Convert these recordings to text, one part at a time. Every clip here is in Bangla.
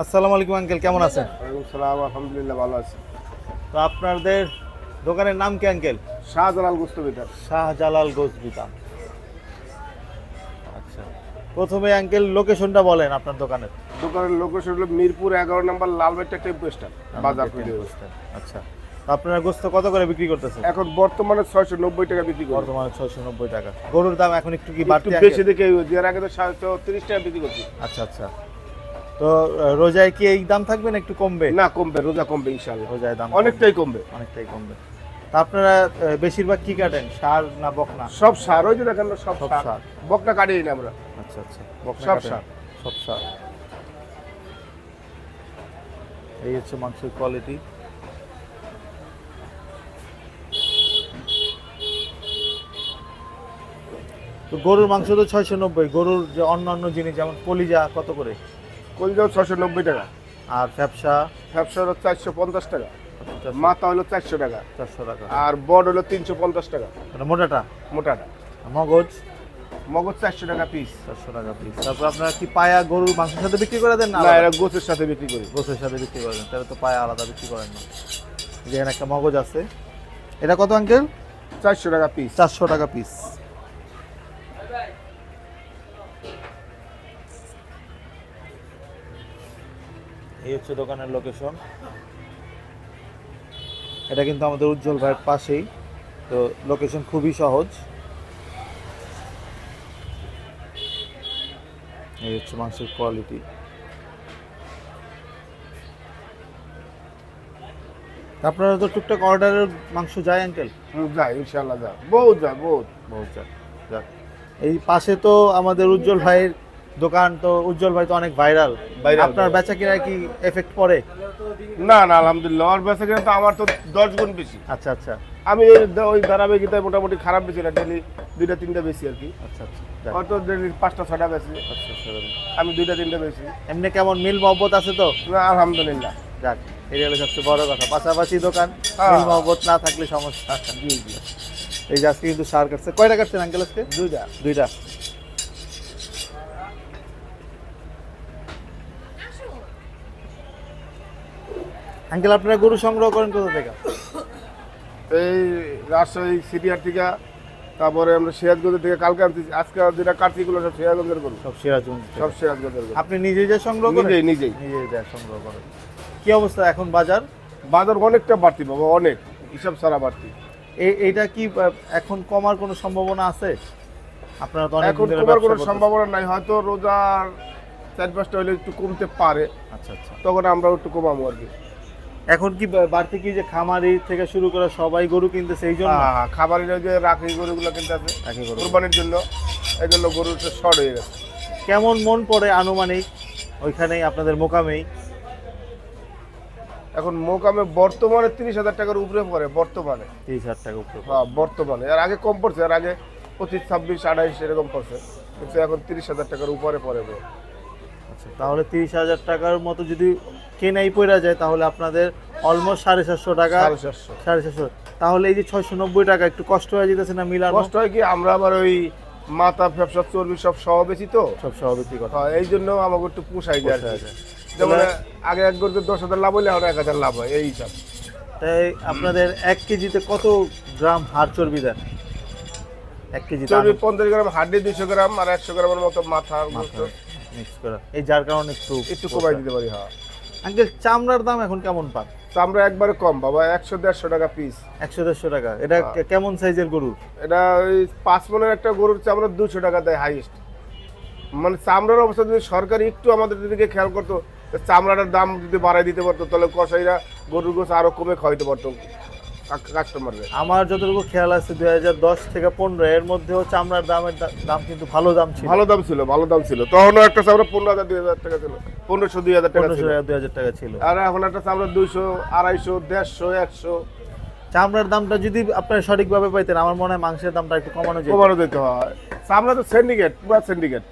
আসসালামু আলাইকুম আঙ্কেল কেমন আছেন? সালাম আলহামদুলিল্লাহ ভালো আছি। তো আপনাদের দোকানের নাম কি আঙ্কেল? শাহজালাল গুস্ত বিতার শাহজালাল গোসবিতা আচ্ছা। প্রথমে আঙ্কেল লোকেশনটা বলেন আপনার দোকানের। দোকানের লোকেশন হলো মিরপুর এগারো নম্বর লালবাইটা টেম্পো স্ট্যান্ড বাজার আচ্ছা। তো আপনারা গোস্ত কত করে বিক্রি করতেছেন? এখন বর্তমানে ছয়শো নব্বই টাকা বিক্রি করি বর্তমানে ছয়শো নব্বই টাকা। গরুর দাম এখন একটু কি একটু বেশি? দেখে এর আগে তো সাতশো তিরিশ টাকা বিক্রি করছি। আচ্ছা আচ্ছা। তো রোজায় কি এই দাম থাকবে না একটু কমবে? না কমবে রোজা কমবে ইনশাল্লাহ রোজায় দাম অনেকটাই কমবে। অনেকটাই কমবে। তা আপনারা বেশিরভাগ কি কাটেন সার না বকনা? সব সার ওই যে দেখেন সব সার। বকনা কাটিয়ে না আমরা। আচ্ছা আচ্ছা। বকনা সব সার। সব সার। এই হচ্ছে মাংসের কোয়ালিটি তো গরুর মাংস তো ছয়শো নব্বই গরুর যে অন্যান্য জিনিস যেমন কলিজা কত করে? কলজাও ছশো নব্বই টাকা। আর ব্যবসা ব্যবসা হলো চারশো পঞ্চাশ টাকা মাথা হলো চারশো টাকা। চারশো টাকা। আর বড হলো তিনশো পঞ্চাশ টাকা। মানে মোটাটা? মোটাটা। মগজ? মগজ চারশো টাকা পিস চারশো টাকা পিস তারপর আপনারা কি পায়া গরুর মাংসের সাথে বিক্রি করে দেন না এরা গোছের সাথে বিক্রি করি। গোসের সাথে বিক্রি করে দেন তাহলে তো পায়া আলাদা বিক্রি করেন না। যেখানে একটা মগজ আছে। এটা কত আঙ্কেল চারশো টাকা পিস চারশো টাকা পিস এই হচ্ছে দোকানের লোকেশন এটা কিন্তু আমাদের উজ্জ্বল ভাইয়ের পাশেই। তো লোকেশন খুবই সহজ। এই হচ্ছে মাংসের কোয়ালিটি আপনারা তো টুকটাক অর্ডারের মাংস যায় আঙ্কেল যায় ইনশাল্লাহ যায়। বহুত যায় বহুত। বহুত যাক যাক। এই পাশে তো আমাদের উজ্জ্বল ভাইয়ের দোকান তো উজ্জ্বল ভাই তো অনেক ভাইরাল আপনার। বেচা কিনা কি এফেক্ট পড়ে? না না আলহামদুলিল্লাহ ওর বেচা কিনা তো আমার তো দশ গুণ বেশি। আচ্ছা আচ্ছা। আমি ওই ধারাবাহিকতায় মোটামুটি খারাপ বেশি না ডেলি দুইটা তিনটা বেশি আর কি। আচ্ছা আচ্ছা। ডেলি পাঁচটা ছটা বেশি। আচ্ছা, আচ্ছা, আমি দুইটা তিনটা বেশি। এমনি কেমন মিল মহব্বত আছে তো? না আলহামদুলিল্লাহ। যাক এটা হলো সবচেয়ে বড় কথা। পাশাপাশি দোকান হ্যাঁ। মিল মহব্বত না থাকলে সমস্যা। জি জি। এই যে আজকে কিন্তু সার কাটছে। কয়টা কাটছেন আঙ্কেল আজকে? দুইটা। দুইটা। আঙ্কেল আপনারা গরু সংগ্রহ করেন কোথা থেকে? এই রাজশাহী সিরিয়ার থেকে তারপরে আমরা সিরাজগঞ্জ থেকে কালকে আনছি আজকে যেটা কার্তিকগুলো সব সিরাজগঞ্জের গরু। সব সিরাজগঞ্জ সব সিরাজগঞ্জের গরু। আপনি নিজে যে সংগ্রহ করেন? নিজেই নিজেই। নিজেই যা সংগ্রহ করেন। কি অবস্থা এখন বাজার? বাজার অনেকটা বাড়তি বাবা অনেক। হিসাব সারা বাড়তি। এই এইটা কি এখন কমার কোনো সম্ভাবনা আছে? আপনারা তো অনেক ব্যবসা কোনো সম্ভাবনা নাই। হয়তো রোজার চার পাঁচটা হলে একটু কমতে পারে। আচ্ছা আচ্ছা। তখন আমরা একটু কমাবো আর কি। এখন কি বাড়তি কি যে খামারি থেকে শুরু করে সবাই গরু কিনতেছে সেই জন্য? হ্যাঁ, খাবারের যে রাখি গরুগুলো কিনতে আছে একই গরু। কোরবানির জন্য এই জন্য গরুটা শর্ট হয়ে গেছে। কেমন মন পড়ে আনুমানিক? ওইখানেই আপনাদের মোকামেই। এখন মোকামে বর্তমানে তিরিশ হাজার টাকার উপরে পড়ে বর্তমানে। তিরিশ হাজার টাকা উপরে হ্যাঁ বর্তমানে। এর আগে কম পড়ছে এর আগে পঁচিশ ছাব্বিশ আঠাইশ এরকম পড়ছে। কিন্তু এখন তিরিশ হাজার টাকার উপরে পড়ে। আচ্ছা। তাহলে তিরিশ হাজার টাকার মতো যদি কেনাই পড়া যায় তাহলে আপনাদের অলমোস্ট সাড়ে সাতশো টাকা সাড়ে চারশো তাহলে এই যে ছয়শো নব্বই টাকা একটু কষ্ট হয়ে যেতেছে না মিলানো? কষ্ট হয় কি? আমরা আবার ওই মাথা ব্যবসা চর্বি সব সহ বেশি তো। সব সভাপতি কথা। হ্যাঁ, এই জন্য আমাকে একটু পোষাই যায়। যেমন আগে এক গরুতে দশ হাজার লাভ হলে এখন এক হাজার লাভ হয় এই হিসাব। তাই আপনাদের এক কেজিতে কত গ্রাম হাড় চর্বি দেন? এক কেজি চর্বি পঞ্চাশ গ্রাম হাড্ডি দুইশো গ্রাম আর একশো গ্রামের মতো মাথা মিক্স করা। এই যার কারণে একটু একটু কমাই দিতে পারি হ্যাঁ। আঙ্কেল চামড়ার দাম এখন কেমন পান? আমরা একবারে কম বাবা একশো দেড়শো টাকা পিস একশো দেড়শো টাকা। এটা হ্যাঁ। কেমন সাইজের গরু? এটা ওই পাঁচ মনের একটা গরুর চামড়া দুশো টাকা দেয় হাইয়েস্ট মানে চামড়ার অবস্থা যদি সরকার একটু আমাদের দিকে খেয়াল করতো চামড়াটার দাম যদি বাড়াই দিতে পারতো তাহলে কসাইরা গরুর গোছ আরও কমে খাওয়াইতে পারতো। কাস্টমারদের আমার যতটুকু খেয়াল আছে দুই হাজার দশ থেকে পনেরো এর মধ্যেও চামড়ার দামের দাম কিন্তু ভালো দাম ছিল। ভালো দাম ছিল ভালো দাম ছিল। তখনও একটা চামড়া পনেরো হাজার দুই হাজার টাকা ছিল। পনেরোশো দুই হাজার টাকা ছিল। দুই হাজার টাকা ছিল। আর এখন একটা চামড়া দুইশো আড়াইশো দেড়শো একশো। চামড়ার দামটা যদি আপনারা সঠিকভাবে পাইতেন আমার মনে হয় মাংসের দামটা একটু কমানো যেত। কমানো দিতে হয়। চামড়া তো সিন্ডিকেট পুরো সিন্ডিকেট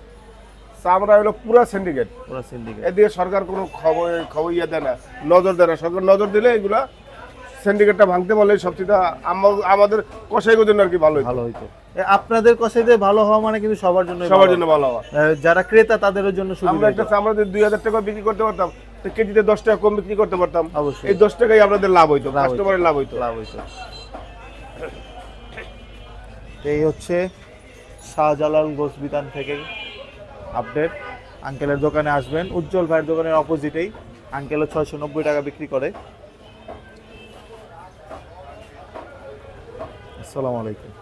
চামড়া হলো পুরা সিন্ডিকেট পুরো সিন্ডিকেট এদিকে সরকার কোনো খবর খবর ইয়ে দেয় না নজর দেয় না। সরকার নজর দিলে এগুলা সিন্ডিকেটটা ভাঙতে পারলে সবচেয়ে আমা- আমাদের কষাইগোর জন্য আর কি ভালো হইতো। ভালো হইতো। আপনাদের কষাইতে ভালো হওয়া মানে কিন্তু সবার জন্য সবার জন্য ভালো হয় যারা ক্রেতা তাদের জন্য আমরা একটা চামড়া যদি দুই হাজার টাকা বিক্রি করতে পারতাম কেজিতে দশ টাকা কম বিক্রি করতে পারতাম অবশ্যই। এই দশ টাকাই আপনাদের লাভ হইতো লাভ হইতো। কাস্টমারের লাভ হইতো। লাভ হইতো। এই হচ্ছে শাহজালাল গোস বিতান থেকে আপডেট আঙ্কেলের দোকানে আসবেন উজ্জ্বল ভাইয়ের দোকানের অপোজিটেই আঙ্কেলের ছয়শো নব্বই টাকা বিক্রি করে। আসসালামু আলাইকুম।